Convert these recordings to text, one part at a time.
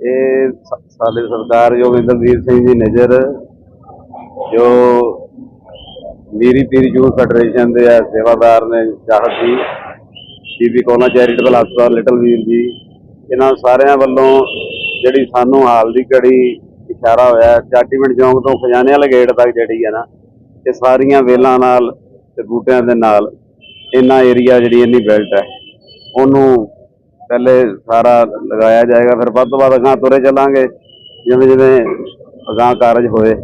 ਇਹ ਸ- ਸਾਡੇ ਸਰਦਾਰ ਜੋਗਿੰਦਰਜੀਤ ਸਿੰਘ ਜੀ ਨਜ਼ਰ, ਜੋ ਮੀਰੀ ਪੀਰ ਯੂਥ ਫੈਡਰੇਸ਼ਨ ਦੇ ਸੇਵਾਦਾਰ ਨੇ ਚਾਹਤ ਜੀ, ਬੀਬੀ ਕੋਨਾ ਚੈਰੀਟੇਬਲ ਹਸਪਤਾਲ ਲਿਟਲ ਵੀਰ ਜੀ, ਇਹਨਾਂ ਸਾਰਿਆਂ ਵੱਲੋਂ ਜਿਹੜੀ ਸਾਨੂੰ ਹਾਲ ਦੀ ਘੜੀ ਇਸ਼ਾਰਾ ਹੋਇਆ ਚਾਟੀਵਿੰਡ ਚੌਂਕ ਤੋਂ ਖਜ਼ਾਨੇ ਵਾਲੇ ਗੇਟ ਤੱਕ ਜਿਹੜੀ ਹੈ ਨਾ, ਇਹ ਸਾਰੀਆਂ ਵੇਲਾਂ ਨਾਲ ਤੇ ਬੂਟਿਆਂ ਦੇ ਨਾਲ, ਇਹਨਾਂ ਏਰੀਆ ਜਿਹੜੀ ਇੰਨੀ ਬੈਲਟ ਹੈ, ਉਹਨੂੰ ਪਹਿਲੇ ਸਾਰਾ ਲਗਾਇਆ ਜਾਏਗਾ ਫਿਰ ਵੱਧ ਤੋਂ ਵੱਧ ਅਗਾਂਹ ਤੁਰੇ ਚੱਲਾਂਗੇ ਜਿਵੇਂ ਜਿਵੇਂ ਅਗਾਂਹ ਕਾਰਜ ਹੋਏ।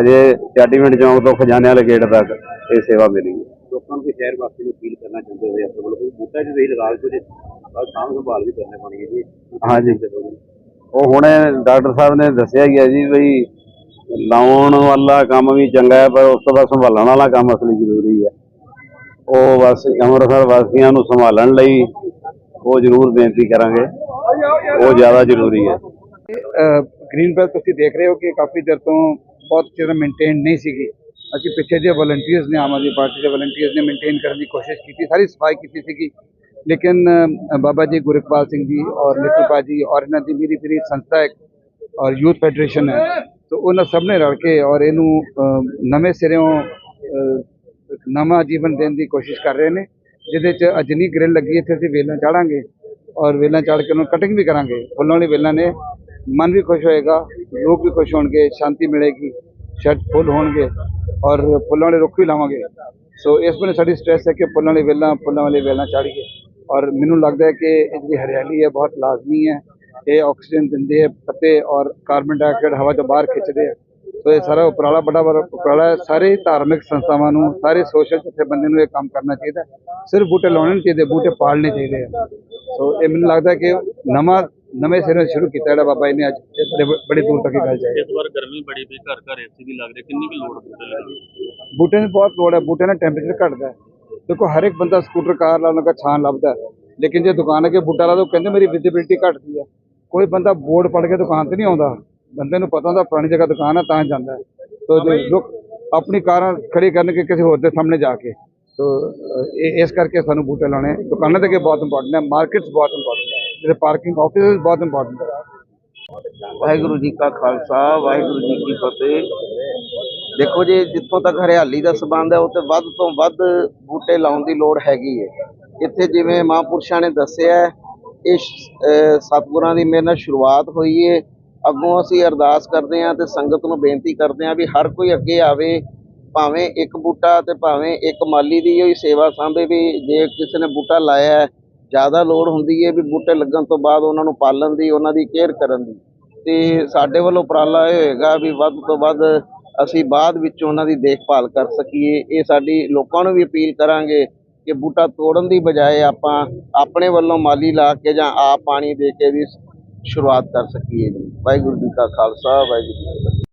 ਅਜੇ ਚਾਟੀਵਿੰਡ ਚੌਂਕ ਤੋਂ ਖਜ਼ਾਨੇ ਵਾਲੇ ਗੇਟ ਤੱਕ ਇਹ ਸੇਵਾ ਮਿਲੀ। ਹੈ ਲੋਕਾਂ ਨੂੰ ਸ਼ਹਿਰ ਵਾਸੀ ਨੂੰ ਅਪੀਲ ਕਰਨਾ ਚਾਹੁੰਦੇ ਹੋਏ ਆਪਣੇ ਵੱਲੋਂ ਕੋਈ ਬੂਟਾ ਜੀ ਸਹੀ ਲਗਾ ਕੇ ਬਸ ਸਾਂਭ ਸੰਭਾਲ ਵੀ ਕਰਨੇ ਪਾਣੀ ਹੈ ਜੀ। ਹਾਂਜੀ। ਉਹ ਹੁਣੇ ਡਾਕਟਰ ਸਾਹਿਬ ਨੇ ਦੱਸਿਆ ਹੀ ਹੈ ਜੀ ਬਈ ਲਾਉਣ ਵਾਲਾ ਕੰਮ ਵੀ ਚੰਗਾ ਹੈ ਪਰ ਉਸ ਤੋਂ ਬਾਅਦ ਸੰਭਾਲਣ ਵਾਲਾ ਕੰਮ ਅਸਲੀ ਜ਼ਰੂਰੀ ਹੈ। ਉਹ ਬਸ ਅੰਮ੍ਰਿਤਸਰ ਵਾਸੀਆਂ ਨੂੰ ਸੰਭਾਲਣ ਲਈ ਉਹ ਜ਼ਰੂਰ ਬੇਨਤੀ ਕਰਾਂਗੇ। ਉਹ ਜ਼ਿਆਦਾ ਜ਼ਰੂਰੀ ਹੈ। ਗ੍ਰੀਨ ਬੈਲ ਤੁਸੀਂ ਦੇਖ ਰਹੇ ਹੋ ਕਿ ਕਾਫੀ ਦੇਰ ਤੋਂ ਬਹੁਤ ਚਿਰ ਮੇਨਟੇਨ ਨਹੀਂ ਸੀਗੀ। ਅਸੀਂ ਪਿੱਛੇ ਜੇ ਵਲੰਟੀਅਰਸ ਨੇ ਆਮ ਆਦਮੀ ਪਾਰਟੀ ਦੇ ਵਲੰਟੀਅਰਸ ਨੇ ਮੇਨਟੇਨ ਕਰਨ ਦੀ ਕੋਸ਼ਿਸ਼ ਕੀਤੀ, ਸਾਰੀ ਸਫ਼ਾਈ ਕੀਤੀ ਸੀਗੀ। ਲੇਕਿਨ ਬਾਬਾ ਜੀ ਗੁਰਕਪਾਲ ਸਿੰਘ ਜੀ ਔਰ ਲਿਟੂ ਜੀ ਔਰ ਇਹਨਾਂ ਦੀ ਮੇਰੀ ਪੂਰੀ ਸੰਸਥਾ ਹੈ ਔਰ ਯੂਥ ਫੈਡਰੇਸ਼ਨ ਹੈ। ਸੋ ਉਹਨਾਂ ਸਭ ਨੇ ਰਲ ਕੇ ਔਰ ਇਹਨੂੰ ਨਵੇਂ ਸਿਰਿਓਂ ਨਵਾਂ ਜੀਵਨ ਦੇਣ ਦੀ ਕੋਸ਼ਿਸ਼ ਕਰ ਰਹੇ ਨੇ। ਜਿਹਦੇ ਚ ਅਜਨੀ ਗ੍ਰਿਲ ਲੱਗੀ, ਇੱਥੇ ਅਸੀਂ ਵੇਲਾਂ ਚਾੜਾਂਗੇ ਔਰ ਵੇਲਾਂ ਚਾੜ ਕੇ ਉਹਨੂੰ ਕਟਿੰਗ ਵੀ ਕਰਾਂਗੇ। ਫੁੱਲਾਂ ਵਾਲੀ ਵੇਲਾਂ ਨੇ ਮਨ ਵੀ ਖੁਸ਼ ਹੋਏਗਾ, ਲੋਕ ਵੀ ਖੁਸ਼ ਹੋਣਗੇ, ਸ਼ਾਂਤੀ ਮਿਲੇਗੀ ਸ਼ਰਟ ਫੁੱਲ ਹੋਣਗੇ ਔਰ ਫੁੱਲਾਂ ਵਾਲੇ ਰੁੱਖ ਵੀ ਲਾਵਾਂਗੇ। ਸੋ ਇਸ ਵੇਲੇ ਸਾਡੀ ਸਟ੍ਰੈਸ ਹੈ ਕਿ ਫੁੱਲਾਂ ਵਾਲੀ ਵੇਲਾਂ, ਫੁੱਲਾਂ ਵਾਲੀ ਵੇਲਾਂ ਚਾੜੀਏ ਔਰ ਮੈਨੂੰ ਲੱਗਦਾ ਹੈ ਕਿ ਇਹ ਜਿਹੜੀ ਹਰਿਆਲੀ ਹੈ ਬਹੁਤ ਲਾਜ਼ਮੀ ਹੈ, ਇਹ ਆਕਸੀਜਨ ਦਿੰਦੇ ਹੈ ਪੱਤੇ ਔਰ ਕਾਰਬਨ ਡਾਈਆਕਸਾਈਡ ਹਵਾ ਤੋਂ ਬਾਹਰ ਖਿੱਚਦੇ ਆ। ਸੋ ਇਹ ਸਾਰਾ ਉਪਰਾਲਾ ਬੜਾ ਬੜਾ ਉਪਰਾਲਾ ਹੈ। ਸਾਰੇ ਧਾਰਮਿਕ ਸੰਸਥਾਵਾਂ ਨੂੰ ਸਾਰੇ ਸੋਸ਼ਲ ਜਥੇਬੰਦੀਆਂ ਨੂੰ ਇਹ ਕੰਮ ਕਰਨਾ ਚਾਹੀਦਾ। ਸਿਰਫ ਬੂਟੇ ਲਾਉਣੇ ਨਹੀਂ ਚਾਹੀਦੇ ਬੂਟੇ ਪਾਲਣੇ ਚਾਹੀਦੇ ਆ। ਸੋ ਇਹ ਮੈਨੂੰ ਲੱਗਦਾ ਕਿ ਨਵਾਂ ਨਵੇਂ ਸਿਰੇ ਸ਼ੁਰੂ ਕੀਤਾ ਜਿਹੜਾ ਬਾਬਾ ਜੀ ਨੇ ਅੱਜ ਬੜੇ ਦੂਰ ਤੱਕ ਗੱਲ ਜਾਏ ਇਸ ਵਾਰ ਗਰਮੀ ਬੜੀ ਪਈ ਘਰ ਘਰ ਏਸੀ ਵੀ ਲੱਗ ਰਹੇ ਕਿੰਨੀ ਕੁ ਲੋੜ ਬੂਟੇ ਲੱਗੀ ਬੂਟੇ ਦੀ ਬਹੁਤ ਲੋੜ ਹੈ ਬੂਟੇ ਨਾਲ ਟੈਂਪਰੇਚਰ ਘਟਦਾ ਦੇਖੋ ਹਰ ਇੱਕ ਬੰਦਾ ਸਕੂਟਰ ਕਾਰ ਲਾਉਣ ਦਾ ਛਾਂ ਲੱਭਦਾ ਲੇਕਿਨ ਜੇ ਦੁਕਾਨ ਅਗੇ ਬੂਟਾ ਲਾ ਦੋ ਕਹਿੰਦੇ ਮੇਰੀ ਵਿਜ਼ਿਬਿਲਟੀ ਘਟਦੀ ਹੈ। ਕੋਈ ਬੰਦਾ ਬੋਰਡ ਪੜ ਕੇ ਦੁਕਾਨ ਤੇ ਨਹੀਂ ਆਉਂਦਾ। ਬੰਦੇ ਨੂੰ ਪਤਾ ਹੁੰਦਾ ਫਲਾਣੀ ਜਗ੍ਹਾ ਦੁਕਾਨ ਹੈ ਤਾਂ ਜਾਂਦਾ ਤੋ ਜੋ ਲੋਕ ਆਪਣੀ ਕਾਰਾਂ ਖੜੀ ਕਰਨਗੇ ਕਿਸੇ ਹੋਰ ਦੇ ਸਾਹਮਣੇ ਜਾ ਕੇ। ਤੋ ਇਸ ਕਰਕੇ ਸਾਨੂੰ ਬੂਟੇ ਲਾਉਣੇ ਦੁਕਾਨਾਂ ਤੇ ਅੱਗੇ ਬਹੁਤ ਇੰਪੋਰਟੈਂਟ ਹੈ ਮਾਰਕੀਟਸ ਬਹੁਤ ਇੰਪੋਰਟੈਂਟ ਹੈ। ਜਿਹੜੇ ਪਾਰਕਿੰਗ ਆਫਿਸ ਬਹੁਤ ਇੰਪੋਰਟੈਂਟ ਹੈ। ਵਾਹਿਗੁਰੂ ਜੀ ਕਾ ਖਾਲਸਾ ਵਾਹਿਗੁਰੂ ਜੀ ਕੀ ਫਤਿਹ। ਦੇਖੋ ਜੀ ਜਿੱਥੋਂ ਤੱਕ ਹਰਿਆਲੀ ਦਾ ਸਬੰਧ ਹੈ ਉੱਥੇ ਵੱਧ ਤੋਂ ਵੱਧ ਬੂਟੇ ਲਾਉਣ ਦੀ ਲੋੜ ਹੈਗੀ ਹੈ। ਇੱਥੇ ਜਿਵੇਂ ਮਹਾਂਪੁਰਸ਼ਾਂ ਨੇ ਦੱਸਿਆ ਇਹ ਸਤਿਗੁਰਾਂ ਦੀ ਮੇਰੇ ਨਾਲ ਸ਼ੁਰੂਆਤ ਹੋਈ ਹੈ। ਅੱਗੋਂ ਅਸੀਂ ਅਰਦਾਸ ਕਰਦੇ ਹਾਂ ਤੇ ਸੰਗਤ ਨੂੰ ਬੇਨਤੀ ਕਰਦੇ ਹਾਂ ਵੀ ਹਰ ਕੋਈ ਅੱਗੇ ਆਵੇ, ਭਾਵੇਂ ਇੱਕ ਬੂਟਾ ਤੇ ਭਾਵੇਂ ਇੱਕ ਮਾਲੀ ਦੀ ਹੀ ਸੇਵਾ ਸਾਂਭੇ ਵੀ, ਜੇ ਕਿਸੇ ਨੇ ਬੂਟਾ ਲਾਇਆ ਹੈ, ਜ਼ਿਆਦਾ ਲੋੜ ਹੁੰਦੀ ਹੈ ਵੀ ਬੂਟੇ ਲੱਗਣ ਤੋਂ ਬਾਅਦ ਉਹਨਾਂ ਨੂੰ ਪਾਲਣ ਦੀ, ਉਹਨਾਂ ਦੀ ਕੇਅਰ ਕਰਨ ਦੀ। ਤੇ ਸਾਡੇ ਵੱਲੋਂ ਉਪਰਾਲਾ ਇਹ ਹੋਏਗਾ ਵੀ ਵੱਧ ਤੋਂ ਵੱਧ ਅਸੀਂ ਬਾਅਦ ਵਿੱਚ ਉਹਨਾਂ ਦੀ ਦੇਖਭਾਲ ਕਰ ਸਕੀਏ। ਇਹ ਸਾਡੀ ਲੋਕਾਂ ਨੂੰ ਵੀ ਅਪੀਲ ਕਰਾਂਗੇ ਕਿ ਬੂਟਾ ਤੋੜਨ ਦੀ ਬਜਾਏ ਆਪਾਂ ਆਪਣੇ ਵੱਲੋਂ ਮਾਲੀ ਲਾ ਕੇ ਜਾਂ ਆਪ ਪਾਣੀ ਦੇ ਕੇ ਵੀ ਸ਼ੁਰੂਆਤ ਕਰ ਸਕੀਏ ਜੀ। ਵਾਹਿਗੁਰੂ ਜੀ ਕਾ ਖਾਲਸਾ ਵਾਹਿਗੁਰੂ ਜੀ ਕੀ ਫਤਿਹ।